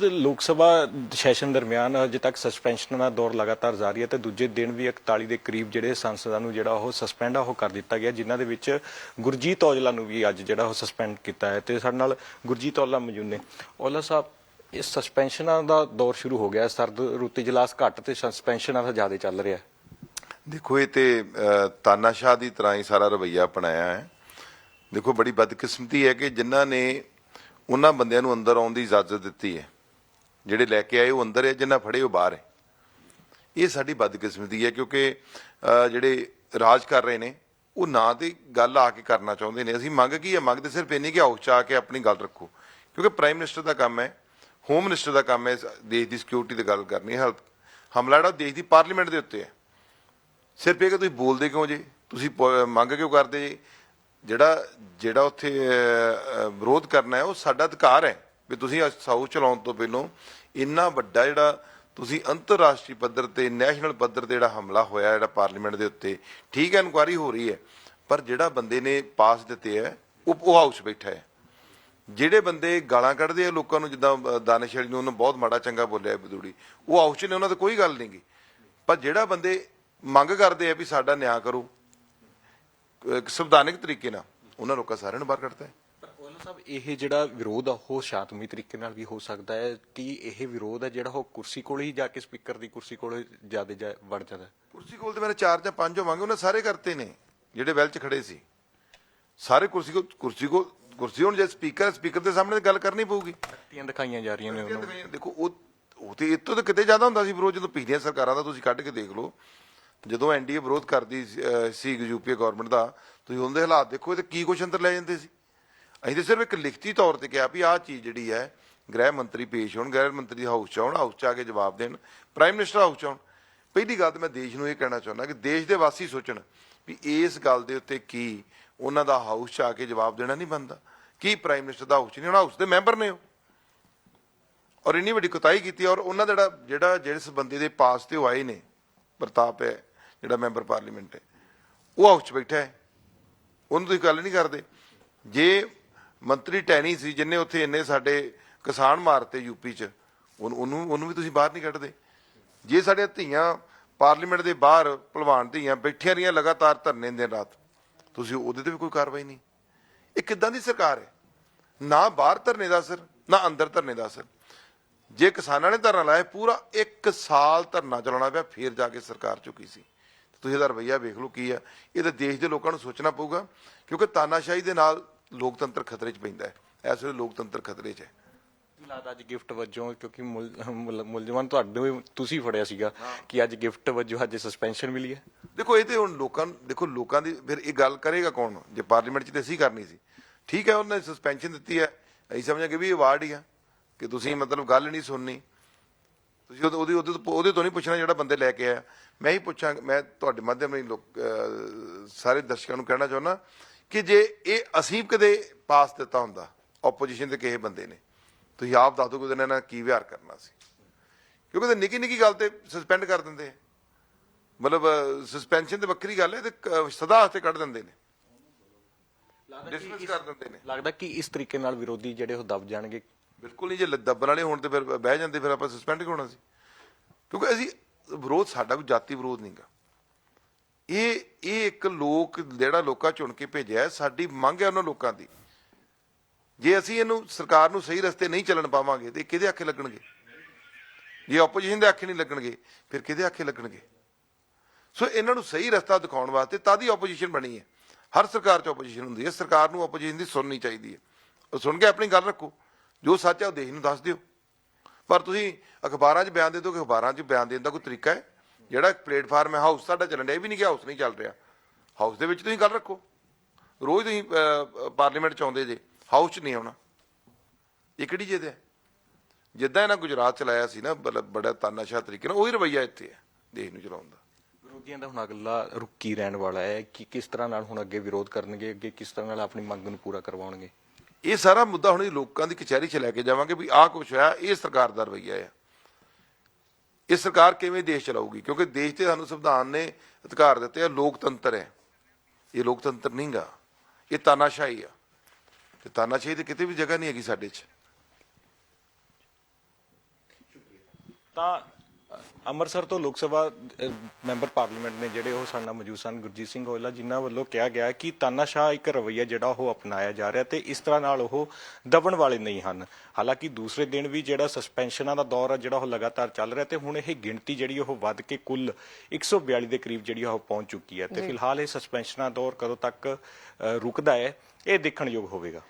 ਲੋਕ ਸਭਾ ਸੈਸ਼ਨ ਦਰਮਿਆਨ ਅਜੇ ਤੱਕ ਸਸਪੈਂਸ਼ਨ ਦਾ ਦੌਰ ਲਗਾਤਾਰ ਜਾਰੀ ਹੈ ਤੇ ਦੂਜੇ ਦਿਨ ਵੀ 41 ਦੇ ਕਰੀਬ ਜਿਹੜੇ ਸੰਸਦਾਂ ਨੂੰ ਜਿਹੜਾ ਉਹ ਸਸਪੈਂਡ ਆ, ਉਹ ਕਰ ਦਿੱਤਾ ਗਿਆ। ਜਿਨ੍ਹਾਂ ਦੇ ਵਿੱਚ ਗੁਰਜੀਤ ਔਜਲਾ ਨੂੰ ਵੀ ਅੱਜ ਜਿਹੜਾ ਉਹ ਸਸਪੈਂਡ ਕੀਤਾ ਹੈ ਤੇ ਸਾਡੇ ਨਾਲ ਗੁਰਜੀਤ ਔਜਲਾ ਮੌਜੂਦ ਨੇ। ਔਜਲਾ ਸਾਹਿਬ, ਇਹ ਸਸਪੈਂਸ਼ਨਾਂ ਦਾ ਦੌਰ ਸ਼ੁਰੂ ਹੋ ਗਿਆ ਸਰਦ ਰੁੱਤ ਇਜਲਾਸ ਘੱਟ ਤੇ ਸਸਪੈਂਸ਼ਨਾਂ ਦਾ ਜ਼ਿਆਦਾ ਚੱਲ ਰਿਹਾ ਦੇਖੋ, ਇਹ ਤੇ ਤਾਨਾਸ਼ਾਹ ਦੀ ਤਰ੍ਹਾਂ ਹੀ ਸਾਰਾ ਰਵਈਆ ਅਪਣਾਇਆ ਹੈ। ਦੇਖੋ, ਬੜੀ ਬਦਕਿਸਮਤੀ ਹੈ ਕਿ ਜਿਨ੍ਹਾਂ ਨੇ ਉਹਨਾਂ ਬੰਦਿਆਂ ਨੂੰ ਅੰਦਰ ਆਉਣ ਦੀ ਇਜਾਜ਼ਤ ਦਿੱਤੀ ਹੈ। ਜਿਹੜੇ ਲੈ ਕੇ ਆਏ ਉਹ ਅੰਦਰ ਹੈ, ਜਿਨ੍ਹਾਂ ਫੜੇ ਉਹ ਬਾਹਰ ਹੈ। ਇਹ ਸਾਡੀ ਬਦਕਿਸਮਤੀ ਹੈ, ਕਿਉਂਕਿ ਜਿਹੜੇ ਰਾਜ ਕਰ ਰਹੇ ਨੇ, ਉਹ ਨਾ ਤੇ ਗੱਲ ਆ ਕੇ ਕਰਨਾ ਚਾਹੁੰਦੇ ਨੇ। ਅਸੀਂ ਮੰਗ ਕੀ ਹੈ? ਮੰਗ ਤੇ ਸਿਰਫ ਇੰਨੀ ਕਿ ਹਾਊਸ ਚ ਆ ਕੇ ਆਪਣੀ ਗੱਲ ਰੱਖੋ। ਕਿਉਂਕਿ ਪ੍ਰਾਈਮ ਮਿਨਿਸਟਰ ਦਾ ਕੰਮ ਹੈ, ਹੋਮ ਮਿਨਿਸਟਰ ਦਾ ਕੰਮ ਹੈ ਦੇਸ਼ ਦੀ ਸਿਕਿਉਰਿਟੀ ਦੀ ਗੱਲ ਕਰਨੀ ਹੈ ਹਮਲਾ ਜਿਹੜਾ ਦੇਸ਼ ਦੀ ਪਾਰਲੀਮੈਂਟ ਦੇ ਉੱਤੇ ਹੈ। ਸਿਰਫ ਇਹ ਕਿ ਤੁਸੀਂ ਬੋਲਦੇ ਕਿਉਂ ਜੇ? ਤੁਸੀਂ ਪ- ਮੰਗ ਕਿਉਂ ਕਰਦੇ ਜੇ? ਜਿਹੜਾ ਜਿਹੜਾ ਉੱਥੇ ਵਿਰੋਧ ਕਰਨਾ ਹੈ, ਉਹ ਸਾਡਾ ਅਧਿਕਾਰ ਹੈ। ਵੀ ਤੁਸੀਂ ਸਾਊਥ ਚਲਾਉਣ ਤੋਂ ਪਹਿਲਾਂ ਇੰਨਾ ਵੱਡਾ ਜਿਹੜਾ ਤੁਸੀਂ ਅੰਤਰਰਾਸ਼ਟਰੀ ਪੱਧਰ ਤੇ ਨੈਸ਼ਨਲ ਪੱਧਰ ਤੇ ਜਿਹੜਾ ਹਮਲਾ ਹੋਇਆ ਜਿਹੜਾ ਪਾਰਲੀਮੈਂਟ ਦੇ ਉੱਤੇ ਠੀਕ ਹੈ ਇਨਕੁਆਰੀ ਹੋ ਰਹੀ ਹੈ। ਪਰ ਜਿਹੜਾ ਬੰਦੇ ਨੇ ਪਾਸ ਦਿੱਤੇ ਹੈ ਉਹ ਉਹ ਹਾਊਸ ਬੈਠਾ ਹੈ। ਜਿਹੜੇ ਬੰਦੇ ਗਾਲਾਂ ਕੱਢਦੇ ਆ ਲੋਕਾਂ ਨੂੰ ਜਿੱਦਾਂ ਅਹ, ਦਾਨਿਸ਼ ਅਲੀ ਨੂੰ ਉਹਨੂੰ ਬਹੁਤ ਮਾੜਾ ਚੰਗਾ ਬੋਲਿਆ ਬਦੂੜੀ। ਉਹ ਹਾਊਸ 'ਚ ਨੇ ਉਹਨਾਂ ਤੇ ਕੋਈ ਗੱਲ ਨਹੀਂ ਨਹੀਂਗੀ ਪਰ ਜਿਹੜਾ ਬੰਦੇ ਮੰਗ ਕਰਦੇ ਆ ਵੀ ਸਾਡਾ ਨਿਆਂ ਕਰੋ ਸੰਵਿਧਾਨਿਕ ਤਰੀਕੇ ਨਾਲ ਉਹਨਾਂ ਲੋਕਾਂ ਸਾਰਿਆਂ ਨੂੰ ਬਾਹਰ ਕੱਢਤਾ ਹੈ। ਔਜਲਾ ਸਾਹਿਬ ਇਹ ਜਿਹੜਾ ਵਿਰੋਧ ਆ ਉਹ ਸ਼ਾਂਤਮਈ ਤਰੀਕੇ ਨਾਲ ਵੀ ਹੋ ਸਕਦਾ ਹੈ ਕਿ ਇਹ ਵਿਰੋਧ ਹੈ ਜਿਹੜਾ ਉਹ ਕੁਰਸੀ ਕੋਲ ਹੀ ਜਾ ਕੇ ਸਪੀਕਰ ਦੀ ਕੁਰਸੀ ਕੋਲ ਜ਼ਿਆਦਾ ਜਾ ਵੜ ਜਾਂਦਾ ਕੁਰਸੀ ਕੋਲ ਤੇ ਮੇਰੇ ਚਾਰ ਜਾਂ ਪੰਜ ਹੋਵਾਂਗੇ ਉਹਨਾਂ ਸਾਰੇ ਕਰਤੇ ਨੇ ਜਿਹੜੇ ਵੈਲ 'ਚ ਖੜੇ ਸੀ। ਸਾਰੇ ਕੁਰਸੀ ਕੋ ਕੁਰਸੀ ਕੋ ਕੁਰਸੀ ਹੁਣ ਜੇ ਸਪੀਕਰ ਸਪੀਕਰ ਦੇ ਸਾਹਮਣੇ ਗੱਲ ਕਰਨੀ ਪਊਗੀ। ਤੀਆਂ ਦਿਖਾਈਆਂ ਜਾ ਰਹੀਆਂ ਨੇ ਉਹਨਾਂ ਦੇਖੋ ਉਹ ਉਹ ਤੇ ਇਹ ਤੋਂ ਤਾਂ ਕਿਤੇ ਜ਼ਿਆਦਾ ਹੁੰਦਾ ਸੀ ਵਿਰੋਧ ਜਦੋਂ ਪਿਛਲੀਆਂ ਸਰਕਾਰਾਂ ਦਾ ਤੁਸੀਂ ਕੱਢ ਕੇ ਦੇਖ ਲਓ ਜਦੋਂ ਐਨਡੀਏ ਵਿਰੋਧ ਕਰਦੀ ਸੀ, ਯੂਪੀਏ ਗਵਰਨਮੈਂਟ ਦਾ ਤੁਸੀਂ ਉਹਦੇ ਹਾਲਾਤ ਦੇਖੋ ਤੇ ਕੀ ਕੁਛ ਅੰਦਰ ਲੈ ਜਾਂਦੇ ਸੀ। ਅਸੀਂ ਤਾਂ ਸਿਰਫ ਇੱਕ ਲਿਖਤੀ ਤੌਰ ਤੇ ਕਿਹਾ ਵੀ ਆਹ ਚੀਜ਼ ਜਿਹੜੀ ਹੈ, ਗ੍ਰਹਿ ਮੰਤਰੀ ਪੇਸ਼ ਹੋਣ, ਗ੍ਰਹਿ ਮੰਤਰੀ ਹਾਊਸ ਚ ਆਉਣ ਹਾਊਸ ਚ ਆ ਕੇ ਜਵਾਬ ਦੇਣ ਪ੍ਰਾਈਮ ਮਿਨਿਸਟਰ ਹਾਊਸ ਚ ਆਉਣ। ਪਹਿਲੀ ਗੱਲ ਤਾਂ ਮੈਂ ਦੇਸ਼ ਨੂੰ ਇਹ ਕਹਿਣਾ ਚਾਹੁੰਦਾ ਕਿ ਦੇਸ਼ ਦੇ ਵਾਸੀ ਸੋਚਣ ਵੀ ਇਸ ਗੱਲ ਦੇ ਉੱਤੇ ਕੀ ਉਹਨਾਂ ਦਾ ਹਾਊਸ ਚ ਆ ਕੇ ਜਵਾਬ ਦੇਣਾ ਨਹੀਂ ਬੰਦਾ ਕੀ ਪ੍ਰਾਈਮ ਮਿਨਿਸਟਰ ਦਾ ਹਾਊਸ ਚ ਨਹੀਂ ਹੋਣਾ ਹਾਊਸ ਦੇ ਮੈਂਬਰ ਨੇ ਉਹ। ਔਰ ਇੰਨੀ ਵੱਡੀ ਕੁਤਾਈ ਕੀਤੀ ਔਰ ਉਹਨਾਂ ਦਾ ਜਿਹੜਾ ਜਿਹੜਾ ਜਿਸ ਬੰਦੇ ਦੇ ਪਾਸ ਤੇ ਉਹ ਆਏ ਨੇ, ਪ੍ਰਤਾਪ ਹੈ, ਜਿਹੜਾ ਮੈਂਬਰ ਪਾਰਲੀਮੈਂਟ ਹੈ, ਉਹ ਹਾਊਸ 'ਚ ਬੈਠਾ ਹੈ। ਉਹਨੂੰ ਤੁਸੀਂ ਗੱਲ ਨਹੀਂ ਕਰਦੇ। ਜੇ ਮੰਤਰੀ ਟੈਣੀ ਸੀ ਜਿੰਨੇ ਉੱਥੇ ਇੰਨੇ ਸਾਡੇ ਕਿਸਾਨ ਮਾਰਤੇ ਯੂਪੀ 'ਚ। ਉਹਨੂੰ ਉਹਨੂੰ ਉਹਨੂੰ ਵੀ ਤੁਸੀਂ ਬਾਹਰ ਨਹੀਂ ਕੱਢਦੇ। ਜੇ ਸਾਡੇ ਧੀਆਂ ਪਾਰਲੀਮੈਂਟ ਦੇ ਬਾਹਰ ਭਲਵਾਨ ਧੀਆਂ ਬੈਠੀਆਂ ਰਹੀਆਂ ਲਗਾਤਾਰ ਧਰਨੇ ਦਿਨ ਰਾਤ, ਤੁਸੀਂ ਉਹਦੇ ਤੇ ਵੀ ਕੋਈ ਕਾਰਵਾਈ ਨਹੀਂ। ਇਹ ਕਿੱਦਾਂ ਦੀ ਸਰਕਾਰ ਹੈ? ਨਾ ਬਾਹਰ ਧਰਨੇ ਦਾ ਅਸਰ, ਨਾ ਅੰਦਰ ਧਰਨੇ ਦਾ ਅਸਰ। ਜੇ ਕਿਸਾਨਾਂ ਨੇ ਧਰਨਾ ਲਾਇਆ, ਪੂਰਾ 1 ਸਾਲ ਧਰਨਾ ਚਲਾਉਣਾ ਪਿਆ, ਫੇਰ ਜਾ ਕੇ ਸਰਕਾਰ ਚੁੱਕੀ ਸੀ। ਤੁਸੀਂ ਇਹਦਾ ਰਵਈਆ ਵੇਖ ਲਓ ਕੀ ਆ। ਇਹ ਤਾਂ ਦੇਸ਼ ਦੇ ਲੋਕਾਂ ਨੂੰ ਸੋਚਣਾ ਪਊਗਾ, ਕਿਉਂਕਿ ਤਾਨਾਸ਼ਾਹੀ ਦੇ ਨਾਲ ਲੋਕਤੰਤਰ ਖਤਰੇ 'ਚ ਪੈਂਦਾ ਹੈ। ਇਸ ਵੇਲੇ ਲੋਕਤੰਤਰ ਖਤਰੇ 'ਚ ਹੈ। ਲੱਗਦਾ ਅੱਜ ਗਿਫਟ ਵਜੋਂ? ਕਿਉਂਕਿ ਮੁਲ- ਮੁਲ- ਮੁਲਜ਼ਮਾਨ ਤੁਹਾਡੇ ਤੁਸੀਂ ਫੜਿਆ ਸੀਗਾ ਕਿ ਅੱਜ ਗਿਫਟ ਵਜੋਂ ਅੱਜ ਸਸਪੈਂਸ਼ਨ ਮਿਲੀ ਹੈ? ਦੇਖੋ ਇਹ ਤੇ ਹੁਣ ਲੋਕਾਂ ਦੇਖੋ ਲੋਕਾਂ ਦੀ ਫਿਰ ਇਹ ਗੱਲ ਕਰੇਗਾ ਕੌਣ? ਜੇ ਪਾਰਲੀਮੈਂਟ 'ਚ ਤੇ ਅਸੀਂ ਕਰਨੀ ਸੀ। ਠੀਕ ਹੈ ਉਹਨੇ ਸਸਪੈਂਸ਼ਨ ਦਿੱਤੀ ਹੈ। ਅਸੀਂ ਸਮਝਾਂਗੇ ਵੀ ਇਹ ਅਵਾਰਡ ਹੀ ਆ ਕਿ ਤੁਸੀਂ ਮਤਲਬ ਗੱਲ ਨਹੀਂ ਸੁਣਨੀ। ਤੁਸੀਂ ਉਹਦੇ ਉਹਦੇ ਉਹਦੇ ਤੋਂ ਨਹੀਂ ਪੁੱਛਣਾ ਜਿਹੜਾ ਬੰਦੇ ਲੈ ਕੇ ਆਇਆ। ਮੈਂ ਹੀ ਪੁੱਛਾਂ ਮੈਂ ਤੁਹਾਡੇ ਮਾਧਿਅਮ ਅਹ, ਸਾਰੇ ਦਰਸ਼ਕਾਂ ਨੂੰ ਕਹਿਣਾ ਚਾਹੁੰਦਾ ਕਿ ਜੇ ਇਹ ਅਸੀਂ ਕਦੇ ਪਾਸ ਦਿੱਤਾ ਹੁੰਦਾ ਆਪੋਜੀਸ਼ਨ ਦੇ ਕਿਸੇ ਬੰਦੇ ਨੇ ਤੁਸੀਂ ਆਪ ਦੱਸ ਦਿਓ ਕਿ ਉਹਦੇ ਨਾਲ ਕੀ ਵਿਹਾਰ ਕਰਨਾ ਸੀ। ਕਿਉਂਕਿ ਤੇ ਨਿੱਕੀ ਨਿੱਕੀ ਗੱਲ ਤੇ ਸਸਪੈਂਡ ਕਰ ਦਿੰਦੇ ਆ। ਮਤਲਬ ਸਸਪੈਂਸ਼ਨ ਤੇ ਵੱਖਰੀ ਗੱਲ ਹੈ ਤੇ ਸਦਾ ਵਾਸਤੇ ਕੱਢ ਦਿੰਦੇ ਨੇ। ਡਿਸਮਿਸ ਕਰ ਦਿੰਦੇ ਨੇ। ਲੱਗਦਾ ਕਿ ਇਸ ਤਰੀਕੇ ਨਾਲ ਵਿਰੋਧੀ ਜਿਹੜੇ ਉਹ ਦਬ ਜਾਣਗੇ। ਬਿਲਕੁਲ ਨਹੀਂ ਜੇ ਦੱਬਣ ਵਾਲੇ ਹੋਣ ਤੇ ਫਿਰ ਬਹਿ ਜਾਂਦੇ ਫਿਰ ਆਪਾਂ ਸਸਪੈਂਡ ਕਿਉਂ ਹੋਣਾ ਸੀ? ਕਿਉਂਕਿ ਅਸੀਂ ਵਿਰੋਧ ਸਾਡਾ ਕੋਈ ਜਾਤੀ ਵਿਰੋਧ ਨਹੀਂਗਾ ਇਹ ਇਹ ਇੱਕ ਲੋਕ ਜਿਹੜਾ ਲੋਕਾਂ ਚੁਣ ਕੇ ਭੇਜਿਆ ਸਾਡੀ ਮੰਗ ਹੈ ਉਹਨਾਂ ਲੋਕਾਂ ਦੀ। ਜੇ ਅਸੀਂ ਇਹਨੂੰ ਸਰਕਾਰ ਨੂੰ ਸਹੀ ਰਸਤੇ ਨਹੀਂ ਚੱਲਣ ਪਾਵਾਂਗੇ, ਤੇ ਇਹ ਕਿਹਦੇ ਅੱਖੇ ਲੱਗਣਗੇ? ਜੇ ਆਪੋਜੀਸ਼ਨ ਦੇ ਆਖੇ ਨਹੀਂ ਲੱਗਣਗੇ, ਫਿਰ ਕਿਹਦੇ ਆਖੇ ਲੱਗਣਗੇ? ਸੋ ਇਹਨਾਂ ਨੂੰ ਸਹੀ ਰਸਤਾ ਦਿਖਾਉਣ ਵਾਸਤੇ ਤਾਂ ਦੀ ਆਪੋਜੀਸ਼ਨ ਬਣੀ ਹੈ। ਹਰ ਸਰਕਾਰ 'ਚ ਆਪੋਜੀਸ਼ਨ ਹੁੰਦੀ ਹੈ। ਸਰਕਾਰ ਨੂੰ ਆਪੋਜੀਸ਼ਨ ਦੀ ਸੁਣਨੀ ਚਾਹੀਦੀ ਹੈ। ਉਹ ਸੁਣ ਕੇ ਆਪਣੀ ਗੱਲ ਰੱਖੋ। ਜੋ ਸੱਚ ਹੈ ਉਹ ਦੇਸ਼ ਨੂੰ ਦੱਸ ਦਿਓ। ਪਰ ਤੁਸੀਂ ਅਖਬਾਰਾਂ 'ਚ ਬਿਆਨ ਦੇ ਦਿਓ ਕਿ ਅਖਬਾਰਾਂ 'ਚ ਬਿਆਨ ਦੇਣ ਦਾ ਕੋਈ ਤਰੀਕਾ ਹੈ? ਜਿਹੜਾ ਪਲੇਟਫਾਰਮ ਹੈ ਹਾਊਸ ਸਾਡਾ ਚੱਲਣ ਡਿਆ ਇਹ ਵੀ ਨਹੀਂ ਕਿ ਹਾਊਸ ਨਹੀਂ ਚੱਲ ਰਿਹਾ। ਹਾਊਸ ਦੇ ਵਿੱਚ ਤੁਸੀਂ ਗੱਲ ਰੱਖੋ। ਰੋਜ਼ ਤੁਸੀਂ ਪਾਰਲੀਮੈਂਟ 'ਚ ਆਉਂਦੇ ਜੇ ਹਾਊਸ 'ਚ ਨਹੀਂ ਆਉਣਾ। ਇਹ ਕਿਹੜੀ ਜਿੱਦ ਹੈ? ਜਿੱਦਾਂ ਇਹਨਾਂ ਗੁਜਰਾਤ ਚਲਾਇਆ ਸੀ ਨਾ ਬੜਾ- ਬੜਾ ਤਾਨਾਸ਼ਾਹ ਤਰੀਕੇ ਨਾਲ ਉਹੀ ਰਵਈਆ ਇੱਥੇ ਹੈ ਦੇਸ਼ ਨੂੰ ਚਲਾਉਣ ਦਾ। ਵਿਰੋਧੀਆਂ ਦਾ ਹੁਣ ਅਗਲਾ ਰੁੱਕੀ ਰਹਿਣ ਵਾਲਾ ਹੈ ਕਿ ਕਿਸ ਤਰ੍ਹਾਂ ਨਾਲ ਹੁਣ ਅੱਗੇ ਵਿਰੋਧ ਕਰਨਗੇ ਅੱਗੇ ਕਿਸ ਤਰ੍ਹਾਂ ਨਾਲ ਆਪਣੀ ਮੰਗ ਨੂੰ ਪੂਰਾ ਕਰਵਾਉਣਗੇ? ਇਹ ਸਾਰਾ ਮੁੱਦਾ ਹੁਣ ਲੋਕਾਂ ਦੀ ਕਚਹਿਰੀ 'ਚ ਲੈ ਕੇ ਜਾਵਾਂਗੇ ਵੀ ਆਹ ਕੁਛ ਹੋਇਆ ਇਹ ਸਰਕਾਰ ਦਾ ਰਵਈਆ ਹੈ ਇਹ ਸਰਕਾਰ ਕਿਵੇਂ ਦੇਸ਼ ਚਲਾਊਗੀ? ਕਿਉਂਕਿ ਦੇਸ਼ ਤੇ ਸਾਨੂੰ ਸੰਵਿਧਾਨ ਨੇ ਅਧਿਕਾਰ ਦਿੱਤੇ ਆ, ਲੋਕਤੰਤਰ ਹੈ। ਇਹ ਲੋਕਤੰਤਰ ਨਹੀਂਗਾ ਇਹ ਤਾਨਾਸ਼ਾਹੀ ਆ। ਤੇ ਤਾਨਾਸ਼ਾਹੀ ਤੇ ਕਿਤੇ ਵੀ ਜਗ੍ਹਾ ਨਹੀਂ ਹੈਗੀ ਸਾਡੇ 'ਚ। ਤਾਂ ਅੰਮ੍ਰਿਤਸਰ ਤੋਂ ਲੋਕ ਸਭਾ ਮੈਂਬਰ ਪਾਰਲੀਮੈਂਟ ਨੇ ਜਿਹੜੇ ਉਹ ਸਾਡੇ ਨਾਲ ਮੌਜੂਦ ਸਨ ਗੁਰਜੀਤ ਸਿੰਘ ਔਜਲਾ ਜਿਨ੍ਹਾਂ ਵੱਲੋਂ ਕਿਹਾ ਗਿਆ ਕਿ ਤਾਨਾਸ਼ਾਹ ਇੱਕ ਰਵੱਈਆ ਜਿਹੜਾ ਉਹ ਅਪਣਾਇਆ ਜਾ ਰਿਹਾ ਤੇ ਇਸ ਤਰ੍ਹਾਂ ਨਾਲ ਉਹ ਦਬਣ ਵਾਲੇ ਨਹੀਂ ਹਨ। ਹਾਲਾਂਕਿ ਦੂਸਰੇ ਦਿਨ ਵੀ ਜਿਹੜਾ ਸਸਪੈਂਸ਼ਨਾਂ ਦਾ ਦੌਰ ਆ ਜਿਹੜਾ ਉਹ ਲਗਾਤਾਰ ਚੱਲ ਰਿਹਾ ਤੇ ਹੁਣ ਇਹ ਗਿਣਤੀ ਜਿਹੜੀ ਉਹ ਵੱਧ ਕੇ ਕੁੱਲ 142 ਦੇ ਕਰੀਬ ਜਿਹੜੀ ਉਹ ਪਹੁੰਚ ਚੁੱਕੀ ਹੈ ਤੇ ਫਿਲਹਾਲ ਇਹ ਸਸਪੈਂਸ਼ਨਾਂ ਦੌਰ ਕਦੋਂ ਤੱਕ ਰੁਕਦਾ ਹੈ ਇਹ ਦੇਖਣ ਯੋਗ ਹੋਵੇਗਾ।